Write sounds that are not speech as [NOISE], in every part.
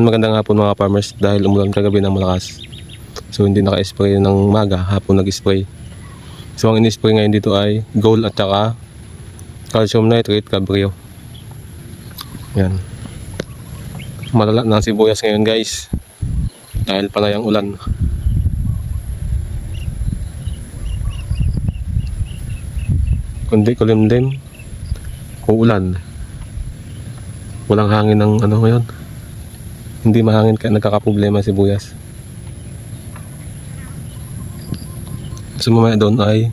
Magandang hapon mga farmers dahil umulan kagabi ng malakas. So hindi naka-spray ng maga, hapon nag-spray. So ang in-spray ngayon dito ay gold at saka calcium nitrate cabrio. Yan. Malala na sibuyas ngayon guys. Dahil panay ang ulan. Kundi kulimlim. Uulan. Walang hangin ng ano ngayon. Hindi mahangin kaya nagkakaproblema si Buyas. So mamaya doon ay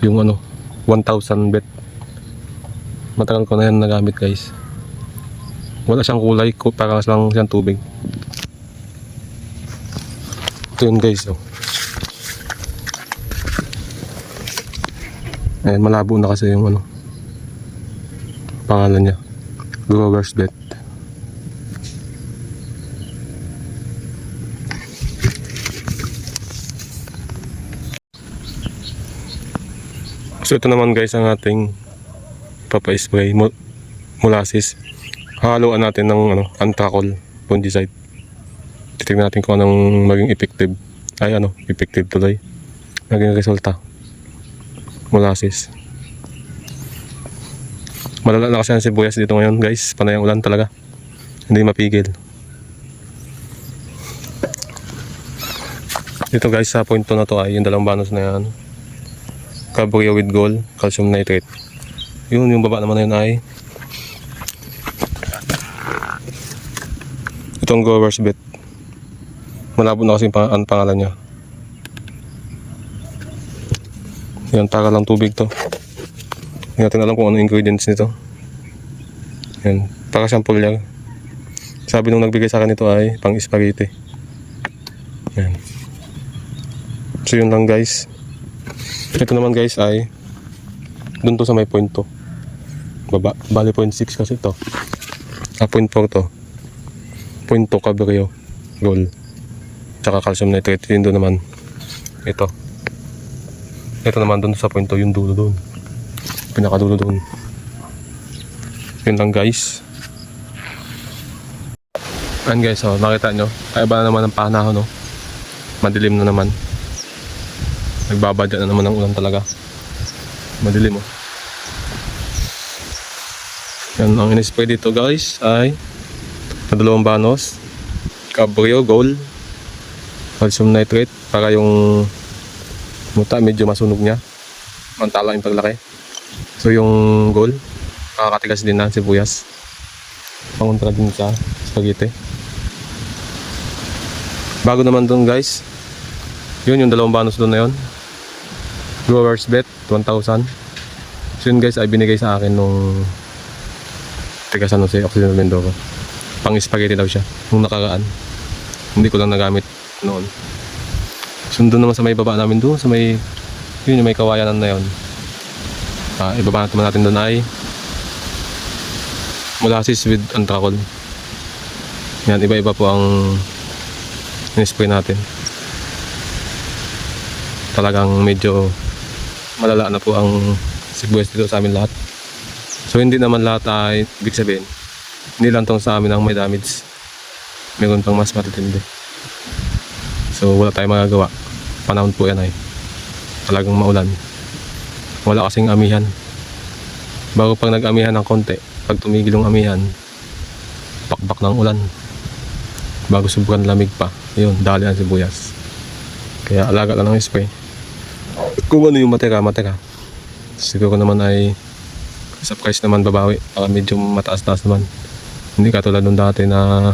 yung ano 1,000 bet. Matagal ko na yan nagamit guys. Wala siyang kulay, ku- parang lang siyang tubig. Ito yun guys. Oh. Ayan, malabo na kasi yung ano pangalan niya. Growers Bet. So ito naman guys ang ating papa-spray mo- molasses. Haluan natin ng ano, antacol fungicide. Titignan natin kung anong maging effective. Ay ano, effective tuloy. Maging resulta. Molasses. Malala na kasi ang sibuyas dito ngayon guys. Panay ang ulan talaga. Hindi mapigil. Dito guys sa point 2 na to ay yung dalawang banos na yan. Cabrio with gold, calcium nitrate. Yun, yung baba naman na yun ay itong growers bit. Malabo na kasi yung pang- ang pangalan niya. Yan, para lang tubig to. Hindi natin alam kung ano ingredients nito. Yan, para siyang pulyag. Sabi nung nagbigay sa akin nito ay pang spaghetti. Yan. So yun lang guys. Ito naman guys ay dun to sa may point to. Baba, bali point 6 kasi to. Ah, point 4 to. Point 2 cabrio. Gold. Tsaka calcium nitrate. Yun doon naman. Ito. Ito naman dun sa point 2. Yung dulo doon. Pinakadulo doon. Yun lang guys. Ayan guys, oh, nakita nyo. Ay ba na naman ang panahon, no? Madilim na naman. Nagbabadya na naman ang ulan talaga. Madilim oh. Yan ang in-spray dito guys ay na dalawang banos. Cabrio Gold. Calcium nitrate para yung muta medyo masunog niya. Mantala yung paglaki. So yung gold, kakatigas din na sibuyas. Panguntra din sa spaghetti. Bago naman dun guys, yun yung dalawang banos doon na yun. Growers bet, 1,000. So yun guys ay binigay sa akin nung taga San Jose, Occidental Mindoro. Pang spaghetti daw siya, nung nakaraan. Hindi ko lang nagamit noon. Sundo naman sa may baba namin doon, sa may, yun yung may kawayanan na yun. Ah, ibaba naman natin doon ay molasses with anthracol. Yan, iba-iba po ang in-spray natin. Talagang medyo malala na po ang sibuyas dito sa amin lahat. So hindi naman lahat ay ibig sabihin. Hindi lang tong sa amin ang may damage. Meron pang mas matitindi. So wala tayong magagawa. Panahon po yan ay. Talagang maulan. Wala kasing amihan. Bago pag nag-amihan ng konti, pag tumigil yung amihan, pakbak ng ulan. Bago subukan lamig pa. Yun, dali ang sibuyas. Kaya alaga lang ng spray. Kung ano yung matira, matira. Siguro naman ay sa naman babawi. Baka medyo mataas-taas naman. Hindi katulad nung dati na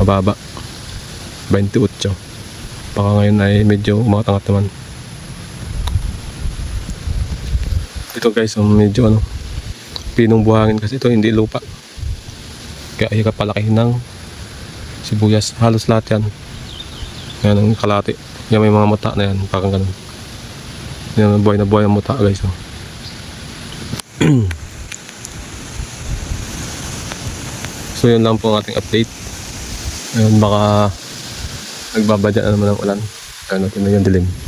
mababa. 28. Baka ngayon ay medyo umatangat naman. Ito guys, um, medyo ano, pinong buhangin kasi ito hindi lupa. Kaya hirap palakihin ng sibuyas. Halos lahat yan. Yan ang kalati. Yan may mga muta na yan. Parang ganun. Yan buhay na buhay ang muta guys. Oh. [CLEARS THROAT] so yun lang po ang ating update. Ayun, baka nagbabadya na naman ang ulan. Ano, tingnan yung dilim.